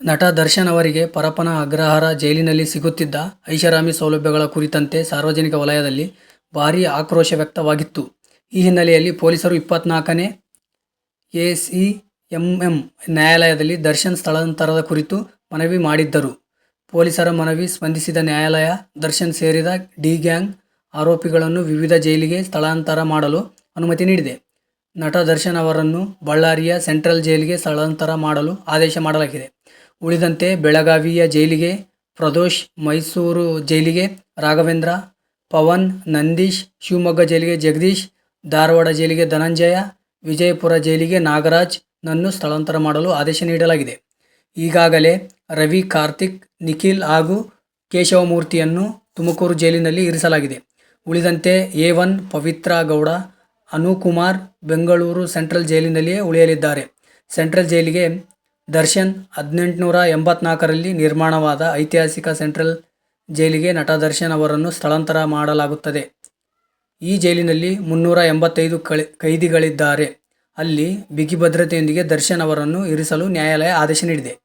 ನಟ ದರ್ಶನ್ ಅವರಿಗೆ ಪರಪನ ಅಗ್ರಹಾರ ಜೈಲಿನಲ್ಲಿ ಸಿಗುತ್ತಿದ್ದ ಐಷಾರಾಮಿ ಸೌಲಭ್ಯಗಳ ಕುರಿತಂತೆ ಸಾರ್ವಜನಿಕ ವಲಯದಲ್ಲಿ ಭಾರೀ ಆಕ್ರೋಶ ವ್ಯಕ್ತವಾಗಿತ್ತು. ಈ ಹಿನ್ನೆಲೆಯಲ್ಲಿ ಪೊಲೀಸರು ಇಪ್ಪತ್ನಾಲ್ಕನೇ ಎಂ ನ್ಯಾಯಾಲಯದಲ್ಲಿ ದರ್ಶನ್ ಸ್ಥಳಾಂತರದ ಕುರಿತು ಮನವಿ ಮಾಡಿದ್ದರು. ಪೊಲೀಸರ ಮನವಿ ಸ್ಪಂದಿಸಿದ ನ್ಯಾಯಾಲಯ, ದರ್ಶನ್ ಸೇರಿದ ಡಿ-ಗ್ಯಾಂಗ್ ಆರೋಪಿಗಳನ್ನು ವಿವಿಧ ಜೈಲಿಗೆ ಸ್ಥಳಾಂತರ ಮಾಡಲು ಅನುಮತಿ ನೀಡಿದೆ. ನಟ ದರ್ಶನ್ ಅವರನ್ನು ಬಳ್ಳಾರಿಯ ಸೆಂಟ್ರಲ್ ಜೈಲಿಗೆ ಸ್ಥಳಾಂತರ ಮಾಡಲು ಆದೇಶ ಮಾಡಲಾಗಿದೆ. ಉಳಿದಂತೆ ಬೆಳಗಾವಿಯ ಜೈಲಿಗೆ ಪ್ರದೋಷ್, ಮೈಸೂರು ಜೈಲಿಗೆ ರಾಘವೇಂದ್ರ, ಪವನ್, ನಂದೀಶ್, ಶಿವಮೊಗ್ಗ ಜೈಲಿಗೆ ಜಗದೀಶ್, ಧಾರವಾಡ ಜೈಲಿಗೆ ಧನಂಜಯ, ವಿಜಯಪುರ ಜೈಲಿಗೆ ನಾಗರಾಜ್ ನನ್ನು ಸ್ಥಳಾಂತರ ಮಾಡಲು ಆದೇಶ ನೀಡಲಾಗಿದೆ. ಈಗಾಗಲೇ ರವಿ, ಕಾರ್ತಿಕ್, ನಿಖಿಲ್ ಹಾಗೂ ಕೇಶವಮೂರ್ತಿಯನ್ನು ತುಮಕೂರು ಜೈಲಿನಲ್ಲಿ ಇರಿಸಲಾಗಿದೆ. ಉಳಿದಂತೆ A one Pavithra Gowda, Anukumar Bengaluru central ಜೈಲಿನಲ್ಲಿಯೇ ಉಳಿಯಲಿದ್ದಾರೆ. ಸೆಂಟ್ರಲ್ ಜೈಲಿಗೆ ದರ್ಶನ್ ಹದಿನೆಂಟುನೂರ ಎಂಬತ್ನಾಲ್ಕರಲ್ಲಿ ನಿರ್ಮಾಣವಾದ ಐತಿಹಾಸಿಕ ಸೆಂಟ್ರಲ್ ಜೈಲಿಗೆ ನಟ ದರ್ಶನ್ ಅವರನ್ನು ಸ್ಥಳಾಂತರ ಮಾಡಲಾಗುತ್ತದೆ. ಈ ಜೈಲಿನಲ್ಲಿ ಮುನ್ನೂರ ಎಂಬತ್ತೈದು ಕೈದಿಗಳಿದ್ದಾರೆ. ಅಲ್ಲಿ ಬಿಗಿ ಭದ್ರತೆಯೊಂದಿಗೆ ದರ್ಶನ್ ಅವರನ್ನು ಇರಿಸಲು ನ್ಯಾಯಾಲಯ ಆದೇಶ ನೀಡಿದೆ.